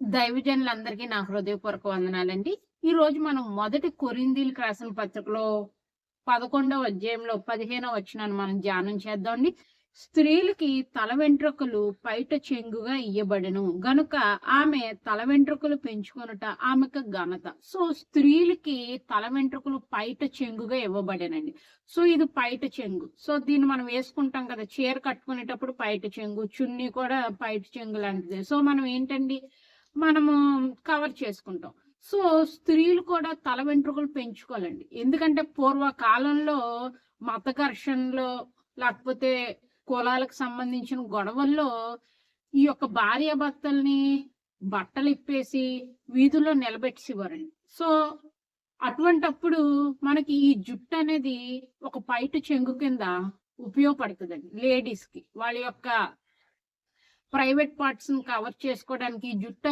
దైవజనులందరికీ నా హృదయపూర్వక వందనాలండి. ఈ రోజు మనం మొదటి కొరిందీలు రాసిన పత్రికలో 11వ అధ్యాయంలో పదిహేనవ వచ్చినాన్ని మనం ధ్యానం చేద్దామండి. స్త్రీలకి తల వెంట్రుకలు పైట చెంగుగా ఇయ్యబడను గనుక ఆమె తల వెంట్రుకలు పెంచుకొనుట ఆమెకు ఘనత. సో స్త్రీలకి తల వెంట్రుకలు పైట చెంగుగా ఇవ్వబడెనండి. సో ఇది పైట చెంగు. సో దీన్ని మనం వేసుకుంటాం కదా! చీర కట్టుకునేటప్పుడు పైట చెంగు, చున్నీ కూడా పైట చెంగు లాంటిది సో మనం ఏంటండి మనము కవర్ చేసుకుంటాం. సో స్త్రీలు కూడా తల వెంట్రుకలు పెంచుకోవాలండి. ఎందుకంటే పూర్వకాలంలో మత ఘర్షణలో లేకపోతే కులాలకు సంబంధించిన గొడవల్లో ఈ యొక్క భార్యాభర్తల్ని బట్టలిప్పేసి వీధుల్లో నిలబెట్టేసేవారండి. సో అటువంటప్పుడు మనకి ఈ జుట్టు అనేది ఒక పైట చెంగు కింద ఉపయోగపడుతుందండి లేడీస్‌కి. వాళ్ళ యొక్క ప్రైవేట్ పార్ట్స్‌ని కవర్ చేసుకోవడానికి ఈ జుట్టు